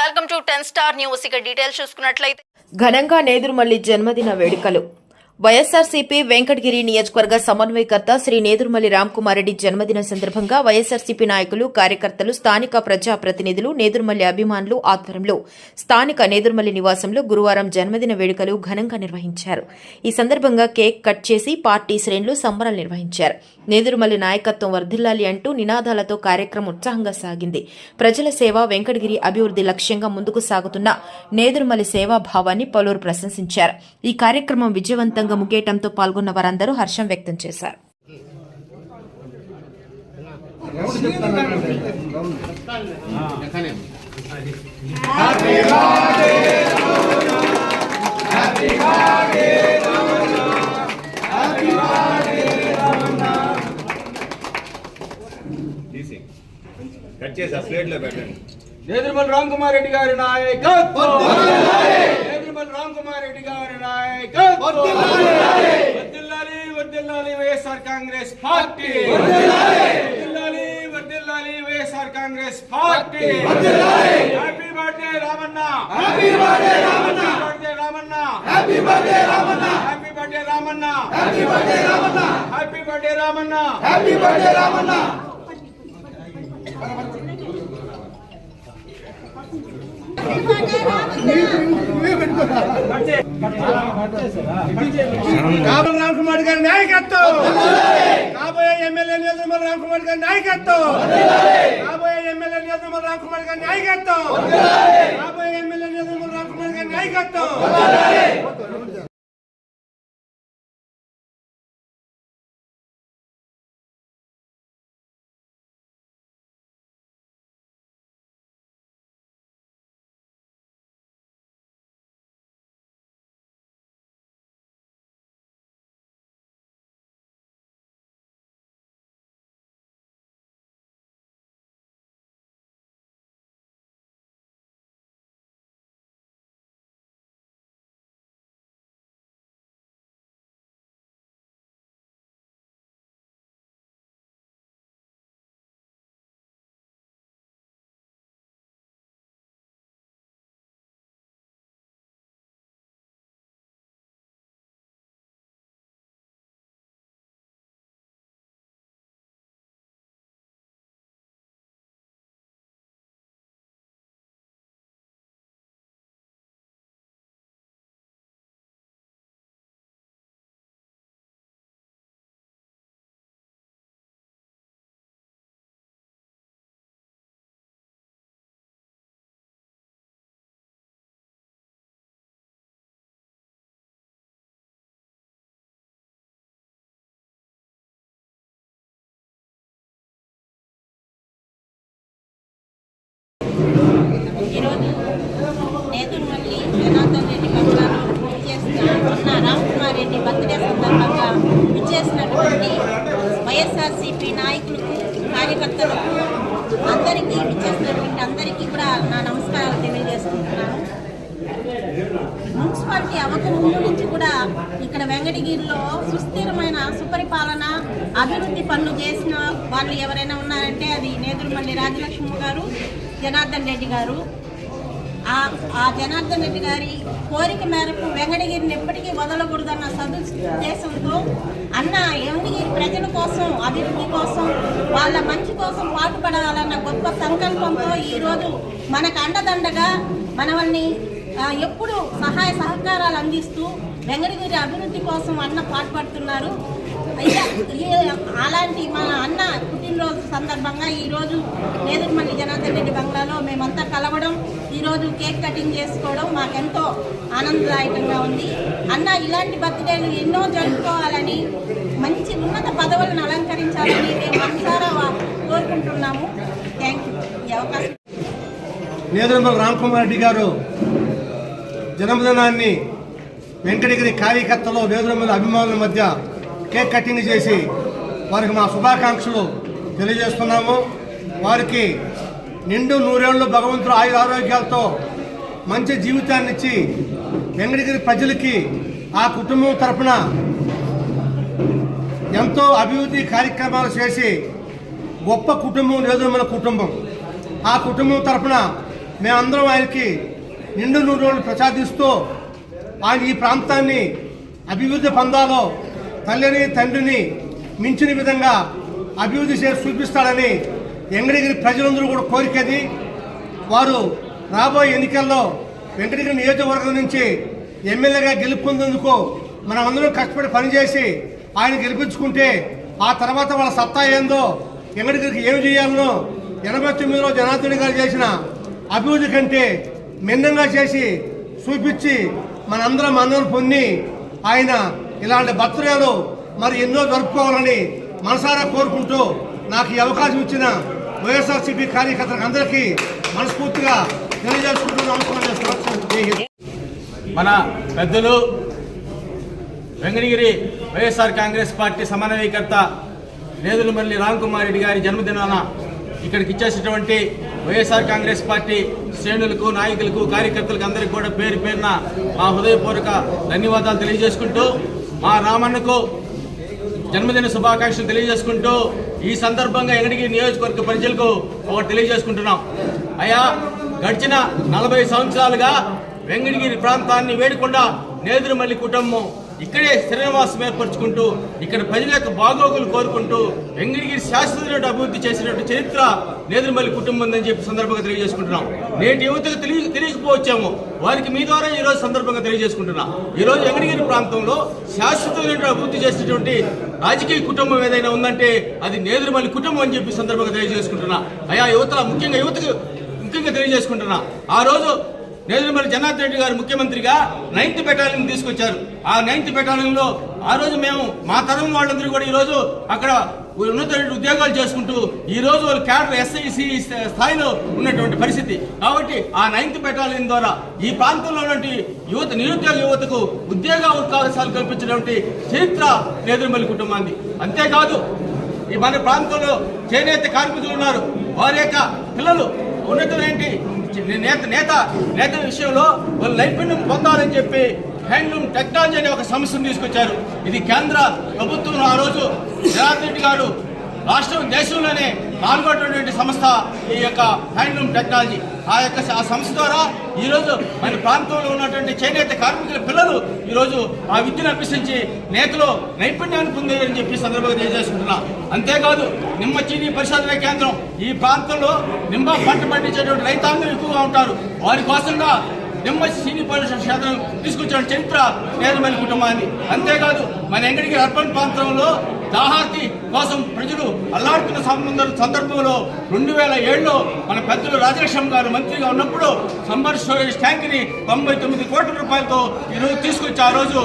Welcome to ten star news. ఇక details చూసుకున్నట్లయితే ఘనంగా నేదురుమల్లి జన్మదిన వేడుకలు. వైఎస్ఆర్సీపీ వెంకటగిరి నియోజకవర్గ సమన్వయకర్త శ్రీ నేదురుమల్లి రామ్కుమార్ రెడ్డి జన్మదిన సందర్భంగా వైఎస్ఆర్సీపీ నాయకులు కార్యకర్తలు స్థానిక ప్రజాప్రతినిధులు నేదురుమల్లి అభిమానులు ఆధ్వర్యంలో స్థానిక నేదురుమల్లి నివాసంలో గురువారం జన్మదిన వేడుకలు ఘనంగా నిర్వహించారు. ఈ సందర్భంగా కేక్ కట్ చేసి పార్టీ శ్రేణులు సంబరాలు నిర్వహించారు. నేదురుమల్లి నాయకత్వం వర్ధిల్లాలి అంటూ నినాదాలతో కార్యక్రమం ఉత్సాహంగా సాగింది. ప్రజల సేవ వెంకటగిరి అభివృద్ధి లక్ష్యంగా ముందుకు సాగుతున్న నేదురుమల్లి సేవాభావాన్ని పలువురు ప్రశంసించారు. ఈ కార్యక్రమం విజయవంతంగా ముగియటంతో పాల్గొన్న వారందరూ హర్షం వ్యక్తం చేశారు తీసి కట్ చేసి ఆ ప్లేట్లో పెట్టండి నేదురుమల్ రామ్ కుమార్ రెడ్డి గారి నాయకత్వం రామ్ కుమార్ రెడ్డి గారి నాయకత్వం వర్ధిల్లాలి వర్ధిల్లాలి వైఎస్ఆర్ కాంగ్రెస్ పార్టీ వర్ధిల్లాలి వర్ధిల్లాలి YSR Congress party happy birthday Ramanna happy birthday Ramanna birthday Ramanna happy birthday Ramanna happy birthday Ramanna happy birthday Ramanna happy birthday Ramanna happy birthday Ramanna కాబోయే రామకుమార్ గారి నాయకత్వం. కాబోయే ఎమ్మెల్యే నియోజకవర్గం రామకుమార్ గారి నాయకత్వం. కాబోయే ఎమ్మెల్యే నియోజకవర్గం రామకుమార్ గారి నాయకత్వం. కాబోయే ఎమ్మెల్యే నియోజకవర్గం రామకుమార్ గారి నాయకత్వం. నేతురుమల్లి జనార్దన్ రెడ్డి బంగ్లాలో ఇచ్చేసిన ఉన్న రామ్ కుమార్ రెడ్డి బర్త్డే సందర్భంగా విచ్చేసినటువంటి వైఎస్ఆర్సీపీ నాయకులకు కార్యకర్తలకు అందరికీ విచ్చేసినటువంటి అందరికీ కూడా నా నమస్కారాలు తెలియజేసుకుంటున్నాను. మున్సిపాలిటీ అవ్వక ముందు నుంచి కూడా ఇక్కడ వెంకటగిరిలో సుస్థిరమైన సుపరిపాలన అభివృద్ధి పనులు చేసిన వాళ్ళు ఎవరైనా ఉన్నారంటే అది నేదురుమల్లి రాజలక్ష్మి గారు జనార్దన్ రెడ్డి గారు. ఆ ఆ జనార్దన్ రెడ్డి గారి కోరిక మేరకు వెంకటగిరిని ఎప్పటికీ వదలకూడదన్న సదుద్దేశంతో అన్న వెంకటగిరి ప్రజల కోసం అభివృద్ధి కోసం వాళ్ళ మంచి కోసం పాటుపడాలన్న గొప్ప సంకల్పంతో ఈరోజు మనకు అండదండగా మనల్ని ఎప్పుడు సహాయ సహకారాలు అందిస్తూ వెంకటగిరి అభివృద్ధి కోసం అన్న పాటుపడుతున్నారు. అలాంటి మా అన్న పుట్టినరోజు సందర్భంగా ఈరోజు నేదురుమల్లి జనార్దన్ రెడ్డి బంగ్లాలో మేమంతా కలవడం ఈరోజు కేక్ కటింగ్ చేసుకోవడం మాకెంతో ఆనందదాయకంగా ఉంది. అన్న ఇలాంటి బర్త్డేలు ఎన్నో జరుపుకోవాలని మంచి ఉన్నత పదవులను అలంకరించాలని మేము మనసారా కోరుకుంటున్నాము. థ్యాంక్ యూ ఈ అవకాశం నేదురుమల్ రామ్కుమార్ రెడ్డి గారు జన్మదినాన్ని వెంకటగిరి కార్యకర్తలు నేదురుమల్ అభిమానుల మధ్య కేక్ కటింగ్ చేసి వారికి మా శుభాకాంక్షలు తెలియజేస్తున్నాము. వారికి నిండు నూరేళ్ళు భగవంతుడు ఆయుర ఆరోగ్యాలతో మంచి జీవితాన్ని ఇచ్చి వెంకటగిరి ప్రజలకి ఆ కుటుంబం తరఫున ఎంతో అభివృద్ధి కార్యక్రమాలు చేసి గొప్ప కుటుంబం లేదు మన కుటుంబం. ఆ కుటుంబం తరఫున మేమందరం ఆయనకి నిండు నూరు రోజులు ప్రసాదిస్తూ ఆయన ఈ ప్రాంతాన్ని అభివృద్ధి పొందాలో తల్లిని తండ్రిని మించిన విధంగా అభివృద్ధి చేసి చూపిస్తాడని వెంకటగిరి ప్రజలందరూ కూడా కోరికది. వారు రాబోయే ఎన్నికల్లో వెంకటగిరి నియోజకవర్గం నుంచి ఎమ్మెల్యేగా గెలుపొందేందుకు మనమందరం కష్టపడి పనిచేసి ఆయన గెలిపించుకుంటే ఆ తర్వాత వాళ్ళ సత్తా ఏందో వెంకటగిరికి ఏమి చేయాలనో ఎనభై తొమ్మిదిలో జనార్దన్ గారు చేసిన అభివృద్ధి కంటే భిన్నంగా చేసి చూపించి మనందరం అందరం పొంది ఆయన ఇలాంటి బర్త్డేలు మరి ఎన్నో జరుపుకోవాలని మనసారా కోరుకుంటూ నాకు ఈ అవకాశం ఇచ్చిన వైఎస్ఆర్సీపీ కార్యకర్తలకు అందరికీ మనస్ఫూర్తిగా తెలియజేసుకుంటూ నమస్కారం చేస్తున్నాను. మన పెద్దలు వెంకటగిరి వైఎస్ఆర్ కాంగ్రెస్ పార్టీ సమన్వయకర్త నేదులమల్లి రామ్కుమార్ రెడ్డి గారి జన్మదినాన ఇక్కడికి ఇచ్చేసినటువంటి వైఎస్ఆర్ కాంగ్రెస్ పార్టీ శ్రేణులకు నాయకులకు కార్యకర్తలకు అందరికీ కూడా పేరు పేరున మా హృదయపూర్వక ధన్యవాదాలు తెలియజేసుకుంటూ మా రామన్నకు జన్మదిన శుభాకాంక్షలు తెలియజేసుకుంటూ ఈ సందర్భంగా ఎంగడికి నియోజకవర్గ ప్రజలకు ఒకటి తెలియజేసుకుంటున్నాం. అయ్యా గడిచిన నలభై సంవత్సరాలుగా వెంకటగిరి ప్రాంతాన్ని వేడకుండా నేదురుమల్లి కుటుంబం ఇక్కడే శ్రీనివాసం ఏర్పరచుకుంటూ ఇక్కడ ప్రజల యొక్క బాగోగులు కోరుకుంటూ వెంకటగిరి శాశ్వత అభివృద్ధి చేసినట్టు చరిత్ర నేదురుమల్లి కుటుంబం అని చెప్పి సందర్భంగా తెలియజేసుకుంటున్నాం. నేటి యువతకు తెలియ తెలియకపోవచ్చాము వారికి మీ ద్వారా ఈ రోజు సందర్భంగా తెలియజేసుకుంటున్నా. ఈ రోజు వెంకటగిరి ప్రాంతంలో శాశ్వతమైన అభివృద్ధి చేసినటువంటి రాజకీయ కుటుంబం ఏదైనా ఉందంటే అది నేదురుమల్లి కుటుంబం అని చెప్పి సందర్భంగా తెలియజేసుకుంటున్నా. అయా యువతల ముఖ్యంగా యువతకు ముఖ్యంగా తెలియజేసుకుంటున్నా. ఆ రోజు నేదురుమల్లి జనార్దన్ రెడ్డి గారు ముఖ్యమంత్రిగా నైన్త్ బెటాలియన్ తీసుకొచ్చారు. ఆ నైన్త్ బెటాలియన్లో ఆ రోజు మేము మా తరం వాళ్ళందరూ కూడా ఈరోజు అక్కడ ఉన్నత ఉద్యోగాలు చేసుకుంటూ ఈ రోజు వాళ్ళు క్యాడర్ ఎస్ఐసి స్థాయిలో ఉన్నటువంటి పరిస్థితి. కాబట్టి ఆ నైన్త్ బెటాలియన్ ద్వారా ఈ ప్రాంతంలో ఉన్నటువంటి యువత నిరుద్యోగ యువతకు ఉద్యోగ అవకాశాలు కల్పించినటువంటి చరిత్ర నేదురుమల్లి కుటుంబాన్ని అంతేకాదు ఈ మన ప్రాంతంలో చేనేత కార్మికులు ఉన్నారు. వారి యొక్క పిల్లలు ఉన్నతమేంటి నేత నేత నేత విషయంలో వాళ్ళు నైపుణ్యం పొందాలని చెప్పి హ్యాండ్లూమ్ టెక్నాలజీ అనే ఒక సమస్యను తీసుకొచ్చారు. ఇది కేంద్ర ప్రభుత్వం ఆ రోజు. జగన్ రెడ్డి గారు రాష్ట్రం దేశంలోనే పాల్గొన్నటువంటి సంస్థ ఈ యొక్క హ్యాండ్లూమ్ టెక్నాలజీ. ఆ యొక్క ఆ సంస్థ ద్వారా ఈరోజు మన ప్రాంతంలో ఉన్నటువంటి చేనేత కార్మికుల పిల్లలు ఈరోజు ఆ విద్యను అభ్యసించి నేతలో నైపుణ్యాన్ని పొందారని చెప్పి సందర్భంగా తెలియజేసుకుంటున్నా. అంతేకాదు నిమ్మ చీనీ పరిశోధన కేంద్రం ఈ ప్రాంతంలో నిమ్మ పంట పండించేటువంటి రైతాంగం ఎక్కువగా ఉంటారు. వారి కోసంగా నిమ్మ సినీ పరిశ్రమ క్షేత్రం తీసుకొచ్చిన చరిత్ర నేరమల్లి కుటుంబాన్ని. అంతేకాదు మన ఎంగడికి అర్బన్ ప్రాంతంలో దాహార్తి కోసం ప్రజలు అల్లాడుతున్న సంబంధం సందర్భంలో రెండు వేల ఏడులో మన పెద్దలు రాజలక్ష్మి గారు మంత్రిగా ఉన్నప్పుడు సమ్మర్ స్టోరేజ్ ట్యాంక్ని తొంభై తొమ్మిది కోట్ల రూపాయలతో ఈరోజు తీసుకొచ్చి ఆ రోజు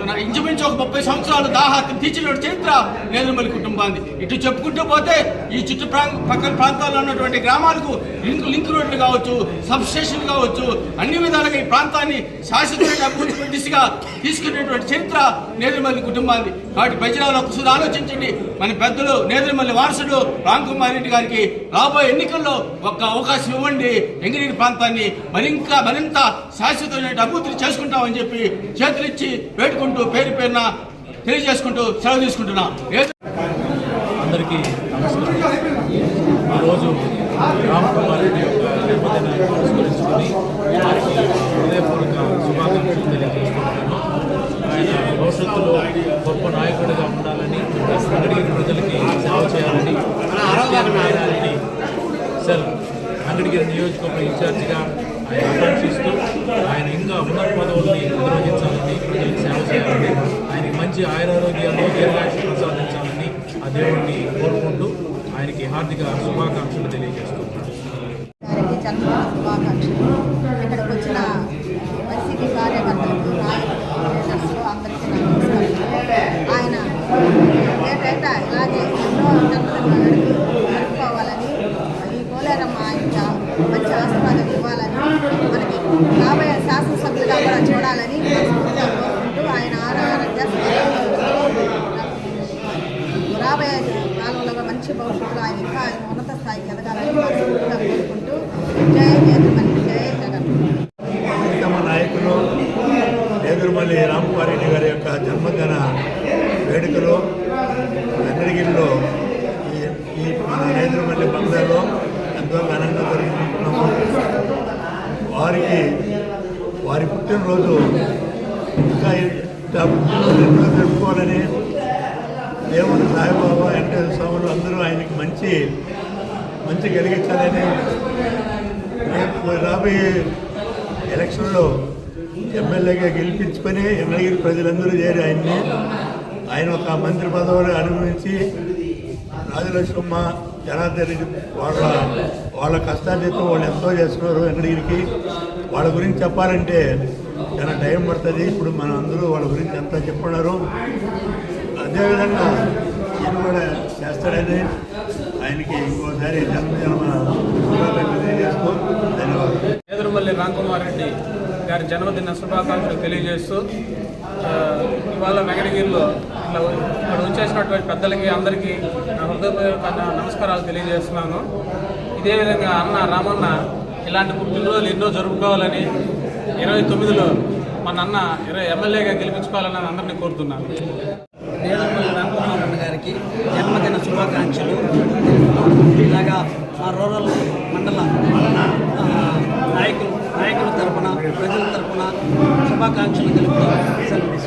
ఈ- ఇంచుమించు ఒక ముప్పై సంవత్సరాలు దాహార్తిని తీర్చిన చరిత్ర నేలమల్లి కుటుంబాన్ని ఇటు చెప్పుకుంటూ పోతే ఈ చుట్టూ పక్కన ప్రాంతాల్లో ఉన్నటువంటి గ్రామాలకు లింక్ లింక్ రోడ్లు కావచ్చు సబ్ స్టేషన్లు కావచ్చు అన్ని విధాలుగా ఈ ప్రాంతాన్ని శాశ్వతంగా అభివృద్ధి దిశగా తీసుకునేటువంటి చరిత్ర నేలమల్లి కుటుంబాన్ని కాబట్టి ప్రజలలో ఒకసారి ఆలోచించండి. మన పెద్దలు నేదురుమల్లి వారసుడు రామ్ కుమార్ రెడ్డి గారికి రాబోయే ఎన్నికల్లో ఒక్క అవకాశం ఇవ్వండి. ఎంగిరి ప్రాంతాన్ని మరింత మరింత శాశ్వతమైన అభివృద్ధి చేసుకుంటామని చెప్పి చేతులిచ్చి వేడుకుంటూ పేరు పేరున తెలియజేసుకుంటూ సెలవు తీసుకుంటున్నాం. అందరికీ ఈరోజు రామ్ కుమార్ రెడ్డి యొక్క జన్మదినాన్ని పురస్కరించుకొని వారికి హృదయపూర్వక శుభాకాంక్షలు తెలియజేస్తున్నాను ఆయన భవిష్యత్తులో గొప్ప నాయకుడిగా ఉండాలని వెంకటగిరి ప్రజలకి సేవ చేయాలని చేయాలని సార్ అంగడిగిరి నియోజకవర్గ ఇన్ఛార్జిగా ఆయన ఆకాంక్షిస్తూ ఆయన ఇంకా ఉన్నత పదవుల్ని నిర్వహించాలని ప్రజలకు సేవ చేయాలని ఆయనకి మంచి ఆయురారోగ్యాలు దీర్ఘాక్షి ప్రసాదించాలని ఆ దేవుడిని కోరుకుంటూ ఆయనకి హార్దిక శుభాకాంక్షలు తెలియజేస్తున్నాను శుభాకాంక్షలు. ఇక్కడికి వచ్చిన వైసీపీ కార్యకర్తలకు నాయకులు అందరికీ ఏటైతే ఇలాగే ఎన్నో ఈ కోలేరమ్మ మంచి ఆశీర్వాదం ఇవ్వాలని మనకి రాబోయే శాసనసభ్యులుగా కూడా చూడాలని మనస్ఫూర్తిగా కోరుకుంటూ ఆయన ఆరోగ్య రాబోయే కాలంలో మంచి భవిష్యత్తులో ఆయన ఇంకా ఆయన ఉన్నత స్థాయికి ఎదగాలని మనస్ఫూర్తిగా కోరుకుంటూ జయ నేతమల్లి జయ జగన్ ప్రీతమ నాయకులు నేదురుమల్లి రామకుమారెడ్డి గారి యొక్క జన్మదిన వేడుకలు వెంకటగిరిలో ఈ ఈ మన నేదురుమల్లి బందర్లో ఎంతో ఘనంగా జరుగుతున్నాము వారికి వారి పుట్టినరోజు ఇంకా ఇంకా పుట్టినరోజు జరుపుకోవాలని దేవుడు సాయిబాబా వెంకటేశ్వర స్వాములు అందరూ ఆయనకి మంచి మంచి కలిగించాలని రేపు రాబోయే ఎలక్షన్లో ఎమ్మెల్యేగా గెలిపించుకొని ఎమ్మెల్యే ప్రజలందరూ చేరి ఆయన్ని ఆయన ఒక మంత్రి పదవిని అనుభవించి రాజలక్ష్మమ్మ జనార్దన్ వాళ్ళ వాళ్ళ కష్టార్జితం వాళ్ళు ఎంతో చేస్తున్నారు వెంకటగిరికి. వాళ్ళ గురించి చెప్పాలంటే చాలా టైం పడుతుంది. ఇప్పుడు మన అందరూ వాళ్ళ గురించి ఎంతో చెప్పున్నారు అదేవిధంగా ఈయన కూడా చేస్తాడని ఆయనకి ఇంకోసారి జన్మ తెలియజేస్తూ ధన్యవాదాలు. ఎదురుమల్లి రామ్కుమార్ రెడ్డి గారి జన్మదిన శుభాకాంక్షలు తెలియజేస్తూ ఇవాళ వెంకటగిరిలో ఇట్లా ఇక్కడ వచ్చేసినటువంటి పెద్దలకి అందరికీ హృదయపూర్వక నమస్కారాలు తెలియజేస్తున్నాను. ఇదే విధంగా అన్న రామన్న ఇలాంటి పుట్టినరోజులు ఎన్నో జరుపుకోవాలని ఇరవై తొమ్మిదిలో మన అన్న ఇరవై ఎమ్మెల్యేగా గెలిపించుకోవాలని అందరినీ కోరుతున్నాను. నేదురుమల్లి రామకుమార్ గారికి జన్మదిన శుభాకాంక్షలు. ఇలాగా మా రూరల్ మండల నాయకులు నాయకుల తరపున ప్రజల తరపున శుభాకాంక్షలు తెలుపుతూ సెలవు